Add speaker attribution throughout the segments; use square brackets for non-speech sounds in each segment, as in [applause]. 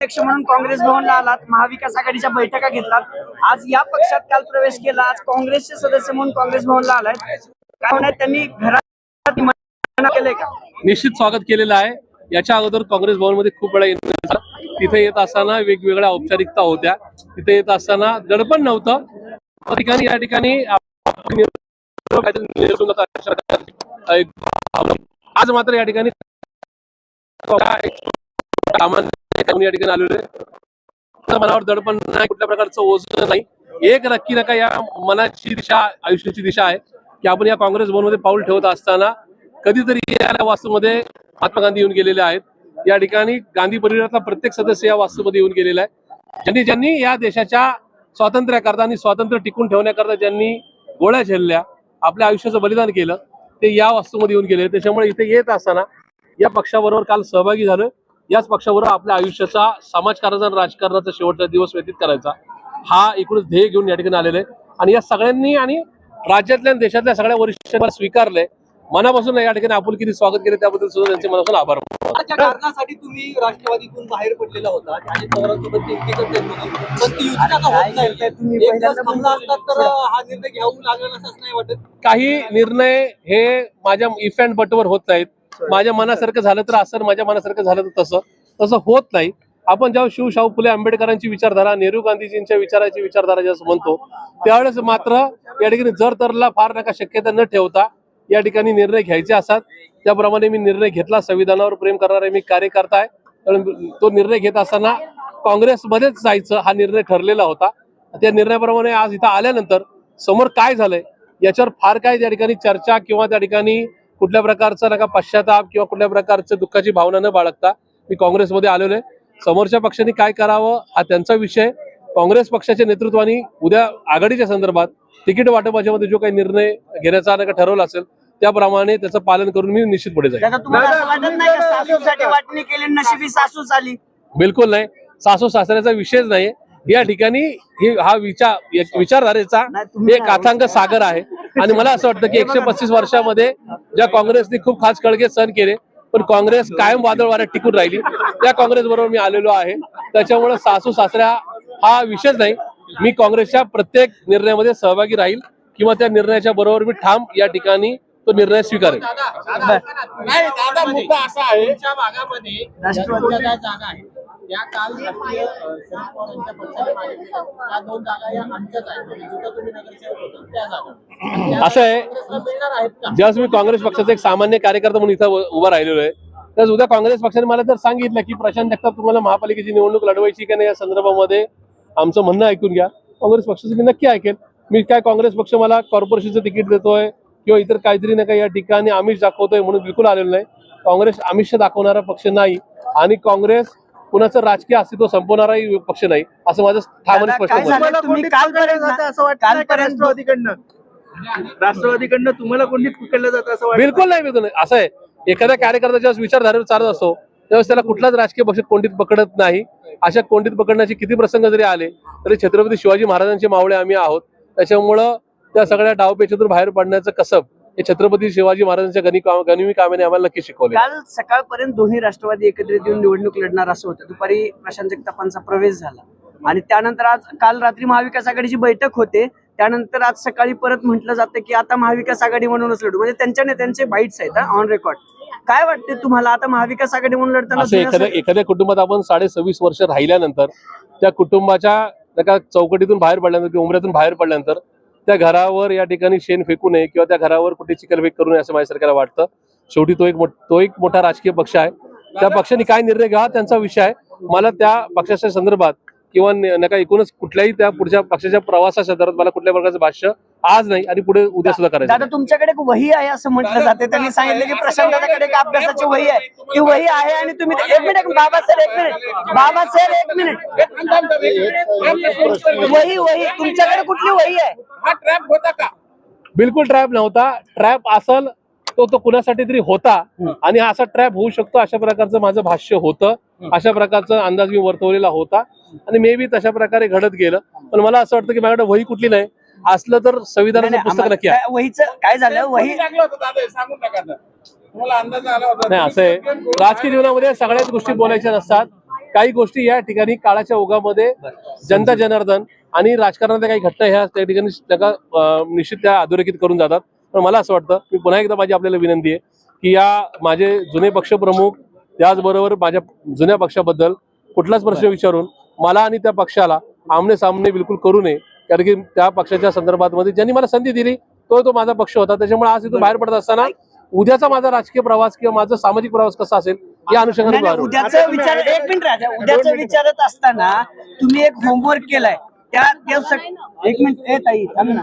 Speaker 1: अध्यक्ष म्हणून काँग्रेस भवनला आलात महाविकास आघाडीच्या बैठका घेतलात. आज या पक्षात काल प्रवेश केला आज काँग्रेसचे सदस्य म्हणून काँग्रेस भवनला आलाय. काय त्यांनी घरात केलंय का?
Speaker 2: निश्चित स्वागत केलेलं आहे. याच्या अगोदर काँग्रेस भवनमध्ये खूप वेळा येत तिथे येत असताना वेगवेगळ्या औपचारिकता होत्या. तिथे येत असताना दडपण नव्हतं. ठिकाणी या ठिकाणी आज मात्र या ठिकाणी या ठिकाणी आलेलो आहे. मनावर दडपण नाही कुठल्या प्रकारचं ओझं नाही. एक नक्की नका या मनाची दिशा आयुष्याची दिशा आहे की आपण या काँग्रेस भवनमध्ये पाऊल ठेवत असताना कधीतरी या वास्तूमध्ये महात्मा गांधी येऊन गेलेले आहेत. या ठिकाणी गांधी परिवारातला प्रत्येक सदस्य या वास्तूमध्ये येऊन गेलेला आहे. ज्यांनी ज्यांनी या देशाच्या स्वातंत्र्याकरता आणि स्वातंत्र्य टिकून ठेवण्याकरता ज्यांनी गोळ्या झेलल्या आपल्या आयुष्याचं बलिदान केलं ते या वास्तूमध्ये येऊन गेले. त्याच्यामुळे इथे येत असताना या पक्षाबरोबर काल सहभागी झालं. याच पक्षाबरोबर आपल्या आयुष्याचा समाजकारणाचा आणि राजकारणाचा शेवटचा दिवस व्यतीत करायचा. हा एकूणच ध्येय घेऊन या ठिकाणी आलेला आहे आणि या सगळ्यांनी आणि राज्यातल्या आणि देशातल्या सगळ्या वरिष्ठांना स्वीकारलंय. मनापासून या ठिकाणी आपुलकीने स्वागत केले. त्याबद्दल सुद्धा त्यांचे मनापासून आभार
Speaker 3: कारणासाठी तुम्ही राष्ट्रवादीतून बाहेर पडलेला होता. आणि पवारांसोबत हा वाटत.
Speaker 2: काही निर्णय हे माझ्या इफ अँड बटवर होत नाहीत. माझ्या मनासारखं झालं तर असं माझ्या मनासारखं झालं तर तसं. तसं होत नाही. आपण जेव्हा शिव शाहू फुले आंबेडकरांची विचारधारा नेहरू गांधीजींच्या विचाराची विचारधारा ज्यावेळेस म्हणतो त्यावेळेस मात्र या ठिकाणी जर तरला फार नका शक्यता न ठेवता या ठिकाणी निर्णय घ्यायचे असतात. त्याप्रमाणे मी निर्णय घेतला. संविधानावर प्रेम करणारे मी कार्यकर्ता आहे. कारण तो निर्णय घेत असताना काँग्रेसमध्येच जायचं हा निर्णय ठरलेला होता. त्या निर्णयाप्रमाणे आज इथं आल्यानंतर समोर काय झालंय याच्यावर फार काय त्या ठिकाणी चर्चा किंवा त्या ठिकाणी कुठल्या प्रकारचा नका पश्चाताप किंवा कुठल्या प्रकारचं दुःखाची भावना न बाळगता मी काँग्रेसमध्ये आलेलो आहे. समोरच्या पक्षाने काय करावं हा त्यांचा विषय काँग्रेस पक्षाच्या नेतृत्वाने उद्या आघाडीच्या संदर्भात तिकीट वाटपाच्यामध्ये जो काही निर्णय घेण्याचा नका ठरवला असेल त्याप्रमाणे त्याचं पालन करून मी निश्चित पुढे जाईल बिलकुल नाही. सासू सासऱ्याचा विषयच नाही या ठिकाणी ही विचार विचारधारेचा एक अथांग सागर आहे. आणि मला असं वाटतं की एकशे पस्तीस वर्षामध्ये ज्या काँग्रेसने खूप खास कळगे सण केले पण काँग्रेस कायम वादळ वाऱ्यात टिकून राहिली. त्या काँग्रेस बरोबर मी आलेलो आहे. त्याच्यामुळे सासू सासऱ्या हा विषयच नाही. मी काँग्रेसच्या प्रत्येक निर्णयामध्ये सहभागी राहील किंवा त्या निर्णयाच्या बरोबर मी ठाम या ठिकाणी तो निर्णय स्वीकारेल.
Speaker 4: नाही दादा मुद्दा असा आहे. त्या काल राष्ट्रीय शरद पवार यांच्या पक्षाने त्या दोन जागा या आमच्याच आहेत. जिथं तुम्ही नगरसेवक होता त्या जागा. [clears throat]
Speaker 2: असं आहे.
Speaker 4: काँग्रेसला मिळणार आहेत का?
Speaker 2: ज्यावेळेस मी काँग्रेस पक्षाचा एक सामान्य कार्यकर्ता म्हणून इथं उभा राहिलेलो आहे तर उद्या काँग्रेस पक्षाने मला जर सांगितलं की प्रशांत जगताप तुम्हाला महापालिकेची निवडणूक लढवायची का नाही या संदर्भामध्ये आमचं म्हणणं ऐकून घ्या. काँग्रेस पक्षाचं मी नक्की ऐकेल मी काय काँग्रेस पक्ष मला कॉर्पोरेशनचं तिकीट देतोय किंवा इतर काहीतरी नाही का या ठिकाणी आमिष दाखवतोय म्हणून बिलकुल आलेलो नाही. काँग्रेस आमिष दाखवणारा पक्ष नाही आणि काँग्रेस कुणाचं राजकीय अस्तित्व संपवणाराही पक्ष नाही असं माझं ठाम आणि
Speaker 1: दादा,
Speaker 2: स्पष्ट
Speaker 5: राष्ट्रवादीकडनं. राष्ट्रवादीकडनं तुम्हाला जातं असं वाटतं?
Speaker 2: बिलकुल नाही बिलकुल नाही. असं आहे. एखाद्या कार्यकर्ता ज्यावेळेस विचारधारेवर चालत असतो. त्यावेळेस त्याला कुठलाच राजकीय पक्ष कोंडीत पकडत नाही. अशा कोंडीत पकडण्याचे किती प्रसंग जरी आले तरी छत्रपती शिवाजी महाराजांचे मावळे आम्ही आहोत. त्याच्यामुळं त्या सगळ्या डावपेचेतून बाहेर पडण्याचं कसब हे छत्रपती शिवाजी महाराजांच्या गणी गनिमी कामाने आम्हाला नक्की शिकवले.
Speaker 1: काल सकाळपर्यंत दोन्ही राष्ट्रवादी एकत्रित येऊन निवडणूक लढणार असं होतं. दुपारी प्रशांत जगतापांचा प्रवेश झाला. आणि त्यानंतर आज काल रात्री महाविकास आघाडीची बैठक होते. त्यानंतर आज सकाळी परत म्हटलं जातं की आता महाविकास आघाडी म्हणूनच लढू. म्हणजे त्यांच्या नेत्यांचे बाईट्स आहेत ऑन रेकॉर्ड काय वाटते तुम्हाला? आता महाविकास आघाडी म्हणून लढताना
Speaker 2: एखाद्या एखाद्या कुटुंबात आपण साडे सव्वीस वर्ष राहिल्यानंतर त्या कुटुंबाच्या चौकटीतून बाहेर पडल्यानंतर किंवा उमऱ्यातून बाहेर पडल्यानंतर त्या घरावर या ठिकाणी शेण फेकू नये किंवा त्या घरावर कुठे चिकलफेक करू नये असं माझ्या सरकारला वाटतं. शेवटी तो एक तो एक मोठा राजकीय पक्ष आहे. त्या पक्षाने काय निर्णय घ्यावा त्यांचा विषय आहे. मला त्या पक्षाच्या संदर्भात किंवा नका एकूणच कुठल्याही त्या पुढच्या पक्षाच्या प्रवासा संदर्भात मला कुठल्या प्रकारचं भाष्य आज नाही आणि पुढे उद्या सुद्धा करायचं
Speaker 1: दादा तुमच्याकडे एक वही आहे असं म्हटलं जाते. त्यांनी सांगितलं की प्रशांत दादाकडे एक अभ्यासाची वही आहे. ती वही आहे आणि तुम्ही एक मिनिट बाबा सर एक मिनिट. बाबा सर एक मिनिट. वही वही. तुमच्याकडे कुठली वही आहे?
Speaker 4: हा ट्रॅप होता का?
Speaker 2: बिलकुल ट्रॅप नव्हता. ट्रॅप असल तो तो कुणासाठी तरी होता. आणि असा ट्रॅप होऊ शकतो अशा प्रकारचं माझं भाष्य होतं. अशा प्रकारचा अंदाज मी वर्तवलेला होता. आणि मे बी तशा प्रकारे घडत गेलं. पण मला असं वाटतं की माझ्याकडे वही कुठली नाही. असलं तर संविधानाचं पुस्तक नक्की आहे.
Speaker 1: वहीचं काय झालं? वही
Speaker 4: लागलं होतं दादा हे सांगून टाका ना. तुम्हाला अंदाज आला होता.
Speaker 2: नाही असं आहे. राजकीय जीवनामध्ये सगळ्याच गोष्टी बोलायच्या नसतात. काही गोष्टी या ठिकाणी काळाच्या ओघामध्ये जनता जनार्दन आणि राजकारणातल्या काही घटना ह्या त्या ठिकाणी त्याला अं, निश्चित त्या अधोरेखित करून जातात. पण मला असं वाटतं मी पुन्हा एकदा माझी आपल्याला विनंती आहे की या माझे जुने पक्षप्रमुख त्याचबरोबर माझ्या जुन्या पक्षाबद्दल कुठलाच प्रश्न विचारून मला आणि त्या पक्षाला आमने सामने बिलकुल करू नये. कारण की त्या पक्षाच्या संदर्भात मध्ये ज्यांनी मला संधी दिली तो तो माझा पक्ष होता. त्याच्यामुळे आज इथून बाहेर पडत असताना उद्याचा माझा राजकीय प्रवास किंवा माझा सामाजिक प्रवास कसा असेल या अनुषंगाने.
Speaker 1: उद्याचं विचार एक मिनिट राजा उद्याचं विचारत असताना तुम्ही एक होमवर्क केलाय. त्या एक मिनिट ए ताई थांब ना.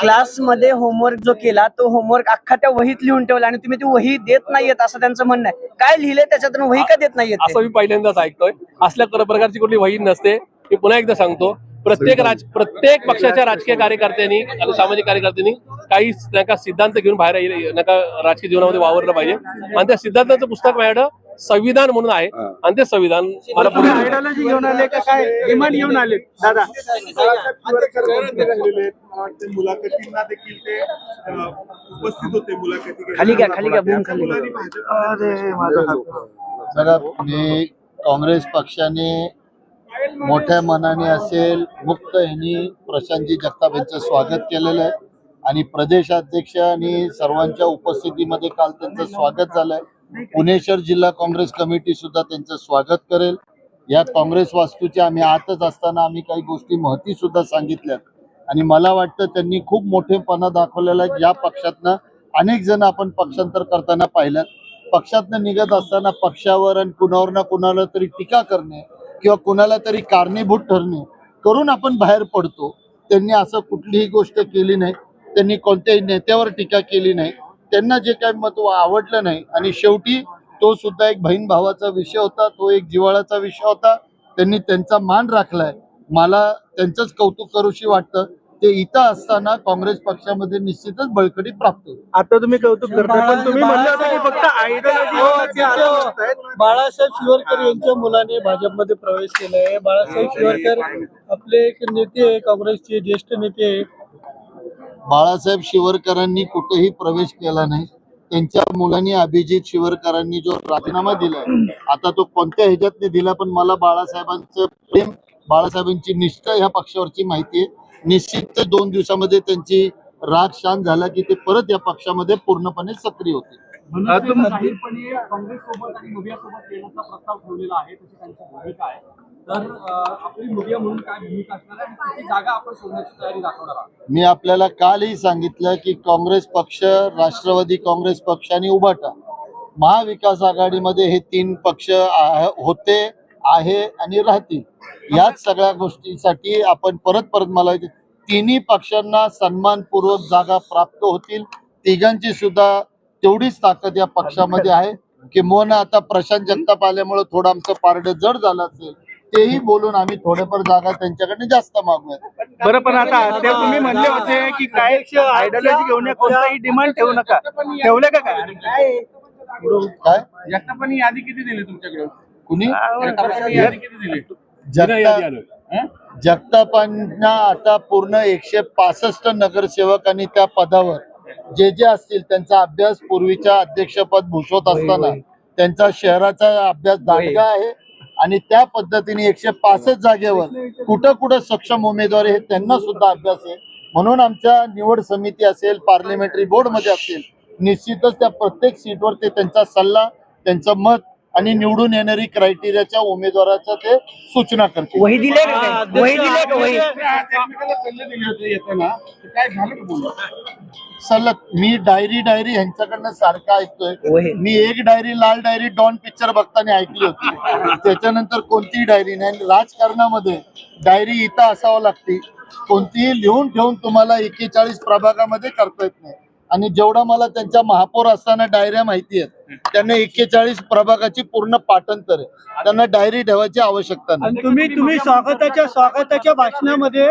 Speaker 1: क्लासमध्ये होमवर्क जो केला तो होमवर्क अख्खा त्या वहीत लिहून ठेवला आणि तुम्ही ती वही देत नाहीयेत असं त्यांचं म्हणणं आहे. काय लिहिलंय त्याच्यातून वही का देत नाहीयेत?
Speaker 2: असं मी पहिल्यांदाच ऐकतोय. असल्या कर- प्रकारची कुठली वही नसते. मी पुन्हा एकदा सांगतो प्रत्येक राज प्रत्येक पक्षाच्या राजकीय कार्यकर्त्यांनी आणि सामाजिक कार्यकर्त्यांनी काही नका सिद्धांत घेऊन बाहेर येईल- नका राजकीय जीवनामध्ये वावरलं पाहिजे. आणि त्या सिद्धांताचं पुस्तक माझ्याकडं संविधान म्हणून आहे. आणि ते संविधान मला
Speaker 5: घेऊन आले का काय? घेऊन आले दादा.
Speaker 6: मुलाखतींना देखील ते अ, उपस्थित होते मुलाखती
Speaker 1: खाली घ्या, खाली घ्या, बूम खाली घ्या.
Speaker 6: मुलांनी भाजप-
Speaker 5: अरे माझा हात.
Speaker 7: जरा मी काँग्रेस पक्षाने मोठ्या मनाने असेल मुक्त यांनी प्रशांतजी जगताप यांचं स्वागत केलेलं आहे. आणि प्रदेशाध्यक्ष आणि सर्वांच्या उपस्थितीमध्ये काल त्यांचं स्वागत झालंय. पुणे शहर जिल्हा काँग्रेस कमिटी सुद्धा त्यांचं स्वागत करेल. या काँग्रेस वास्तूच्या आम्ही आतच असताना आम्ही काही गोष्टी महती सुद्धा सांगितल्या आणि मला वाटतं त्यांनी खूप मोठेपणा दाखवलेला आहे. या पक्षातनं अनेक जण आपण पक्षांतर करताना पाहिल्यात. पक्षातनं निघत असताना पक्षावर आणि कुणावर ना कुणाला तरी टीका करणे किंवा कोणाला तरी कारणीभूत ठरणे करून आपण बाहेर पडतो. त्यांनी असं कुठलीही गोष्ट केली नाही. त्यांनी कोणत्याही नेत्यावर टीका केली नाही. त्यांना जे काही मत आवडलं नाही. आणि शेवटी तो सुद्धा एक बहीण भावाचा विषय होता. तो एक जिव्हाळाचा विषय होता. त्यांनी त्यांचा मान राखलाय. मला त्यांचंच कौतुक करूशी वाटतं. ते इथं असताना काँग्रेस पक्षामध्ये निश्चितच बळकटी प्राप्त होईल.
Speaker 5: आता तुम्ही कौतुक करताय पण तुम्ही म्हणलं होतं की फक्त आयडियोलॉजी
Speaker 8: बाळासाहेब शिवरकर यांच्या मुलाने भाजपमध्ये प्रवेश केलाय. बाळासाहेब शिवरकर आपले एक नेते आहे काँग्रेसचे ज्येष्ठ नेते आहे
Speaker 7: बाळासाहेब शिवरकरांनी कुठेही प्रवेश केला नाही. त्यांच्या मुलांनी अभिजित शिवरकरांनी जो राजीनामा दिलाय आता तो कोणत्या ह्याच्यातने दिला? पण मला बाळासाहेबांचं प्रेम बाळासाहेबांची निष्ठा ह्या पक्षावरची माहिती आहे. निश्चित दोन दिवसामध्ये त्यांची राग शांत झाला की ते परत या पक्षामध्ये पूर्णपणे सक्रिय होते
Speaker 3: जाहीरपणे काँग्रेस सोबत आणि मुबिया सोबत येण्याचा प्रस्ताव ठेवलेला आहे तशी त्यांची भूमिका आहे. तर अं, आपली मुबिया म्हणून काय भूमिका असणार आहे आणि किती जागा आपण सोडण्याची तयारी दाखवणार आहात?
Speaker 7: मी आपल्याला कालही सांगितलं की काँग्रेस पक्ष राष्ट्रवादी काँग्रेस पक्ष आणि उभाटा महाविकास आघाडीमध्ये हे तीन पक्ष होते. आहे आणि राहतील. याच सगळ्या गोष्टीसाठी आपण परत परत मला तिन्ही पक्षांना सन्मानपूर्वक जागा प्राप्त होतील. तिघांची सुद्धा तेवढीच ताकद या पक्षामध्ये आहे की मोन आता प्रशांत जगताप आल्यामुळे थोडं आमचं पारडं जड झालं असेल तेही बोलून आम्ही थोडेफार जागा त्यांच्याकडे जास्त मागूयात.
Speaker 5: बरं पण आता ते तुम्ही म्हणले होते की काय आयडियोलॉजी घेऊन कोणताही डिमांड ठेवू नका. ठेवले का काय?
Speaker 7: काय?
Speaker 2: यादी किती दिली तुमच्याकडे?
Speaker 7: कुणी? जगतापांना आता पूर्ण एकशे पासष्ट नगरसेवक आणि त्या पदावर जे जे असतील त्यांचा अभ्यास पूर्वीच्या अध्यक्षपद भूषवत असताना त्यांचा शहराचा अभ्यास दांडगा आहे आणि त्या पद्धतीने एकशे पासष्ट जागेवर कुठं कुठं सक्षम उमेदवार हे त्यांना सुद्धा अभ्यास आहे. म्हणून आमच्या निवड समिती असेल पार्लिमेंटरी बोर्डमध्ये असेल निश्चितच त्या प्रत्येक सीटवर ते त्यांचा सल्ला त्यांचं मत आणि निवडून येणारी क्रायटेरियाच्या उमेदवाराचं ते सूचना करतील.
Speaker 1: वही दिले का? वही दिले का वही?
Speaker 7: सलग मी डायरी डायरी ह्यांच्याकडनं सारखं ऐकतोय. मी एक डायरी लाल डायरी डॉन पिक्चर बघताना ऐकली होती. त्याच्यानंतर कोणतीही डायरी नाही. आणि राजकारणामध्ये डायरी इथं असावं लागते. कोणतीही लिहून ठेवून तुम्हाला एकेचाळीस प्रभागामध्ये करता येत नाही. आणि जेवढा मला त्यांच्या महापौर असताना डायऱ्या माहिती आहेत त्यांना एकेचाळीस प्रभागाची पूर्ण पाठांतर आहे त्यांना डायरी ठेवायची आवश्यकता नाही.
Speaker 8: आणि तुम्ही तुम्ही स्वागताच्या स्वागताच्या भाषणामध्ये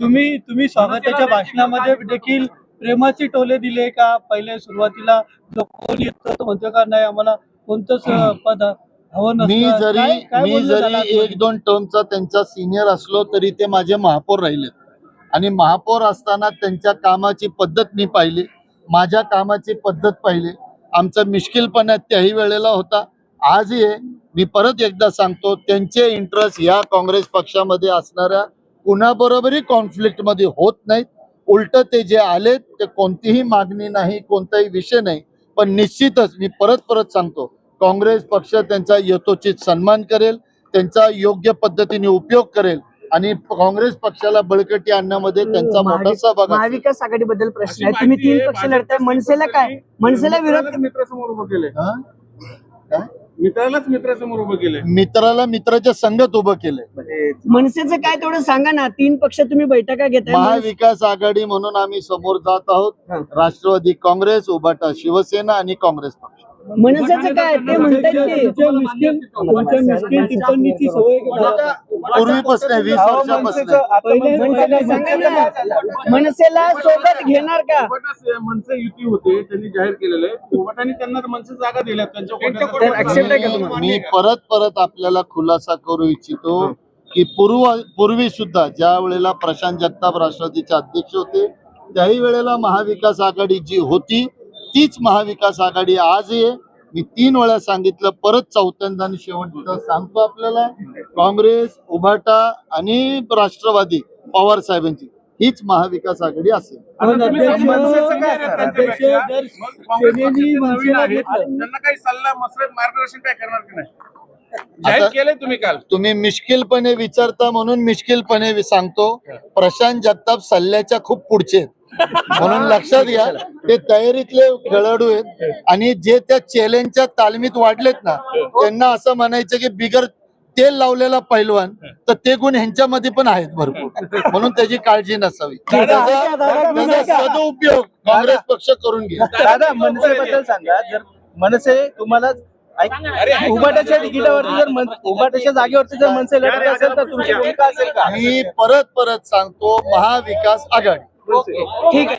Speaker 8: तुम्ही तुम्ही स्वागताच्या भाषणामध्ये देखील प्रेमाचे टोले दिले का? पहिले सुरुवातीला जो कोण येतो तो म्हणतो का नाही आम्हाला कोणतंच पद हवं
Speaker 7: मी जरी मी जरी? एक दोन टर्मचा त्यांचा सिनियर असलो तरी ते माझे महापौर राहिलेत. आणि महापौर असताना त्यांच्या कामाची पद्धत मी पाहिली. माझ्या कामाची पद्धत पाहिली. आमचा मिश्किलपणा त्याही वेळेला होता. आजही आहे. मी परत एकदा सांगतो त्यांचे इंटरेस्ट या काँग्रेस पक्षामध्ये असणाऱ्या कुणाबरोबरही कॉन्फ्लिक्टमध्ये होत नाहीत. उलट ते जे आलेत ते कोणतीही मागणी नाही कोणताही विषय नाही. पण निश्चितच मी परत परत सांगतो काँग्रेस पक्ष त्यांचा यथोचित सन्मान करेल त्यांचा योग्य पद्धतीने उपयोग करेल. आणि काँग्रेस पक्षाला बळकटी आणण्यामध्ये त्यांचा मोठा सहभाग.
Speaker 1: महाविकास आघाडीबद्दल प्रश्न आहे. तुम्ही तीन पक्ष लढताय. मनसेला काय? मनसेला विरोध
Speaker 6: मित्रासमोर उभं
Speaker 7: हा? काय?
Speaker 6: मित्रालाच मित्रासमोर उभं केलंय.
Speaker 7: मित्राला मित्राच्या संगत उभं केलंय.
Speaker 1: मनसेचं काय तेवढं सांगा ना. तीन पक्ष तुम्ही बैठका घेताय मनसे-
Speaker 7: महाविकास आघाडी म्हणून आम्ही समोर जात. आहोत. राष्ट्रवादी काँग्रेस उभाटा शिवसेना आणि काँग्रेस पक्ष.
Speaker 1: मनसेचं काय ते?
Speaker 7: पूर्वीपासून वीस वर्षापासून.
Speaker 8: पहिले
Speaker 1: मनसेला सोबत घेणार का
Speaker 6: मनसे युती होते त्यांनी जाहीर केलेलं आहे त्यांना मनसे जागा दिल्या त्यांच्या?
Speaker 7: मी परत परत आपल्याला खुलासा करू इच्छितो की पूर्व पूर्वी सुद्धा ज्या वेळेला प्रशांत जगताप राष्ट्रवादीचे अध्यक्ष होते त्याही वेळेला महाविकास आघाडी जी होती तीच महाविकास आघाडी आजही आहे. मी तीन वेळा सांगितलं परत चौथ्यांदा आणि शेवटचं सांगतो आपल्याला काँग्रेस उभाटा आणि राष्ट्रवादी पवार साहेबांची. हीच महाविकास आघाडी असेल.
Speaker 6: त्यांना काही सल्ला मसरत मार्गदर्शन काय करणार की नाही? तुम्ही काल.
Speaker 7: तुम्ही मिश्किलपणे विचारता म्हणून मिश्किलपणे सांगतो प्रशांत जगताप सल्ल्याच्या खूप पुढचे आहेत. म्हणून लक्षात घ्या ते तयारीतले खेळाडू आहेत आणि जे त्या चॅलेंजच्या तालमीत वाढलेत ना त्यांना असं म्हणायचं की बिगर तेल लावलेला पैलवान तर ते गुण ह्यांच्यामध्ये पण आहेत भरपूर. म्हणून त्याची काळजी नसावी. त्याचा सदुपयोग काँग्रेस पक्ष करून घ्या
Speaker 5: दादा मनसेबद्दल सांगा. जर मनसे तुम्हाला उभाटाच्या तिकिटावरती जर मन- उभाटाच्या जागेवरती जर मनसे लढत असेल तर तुमची भूमिका असेल का?
Speaker 7: मी परत परत सांगतो महाविकास आघाडी.
Speaker 1: ठीक आहे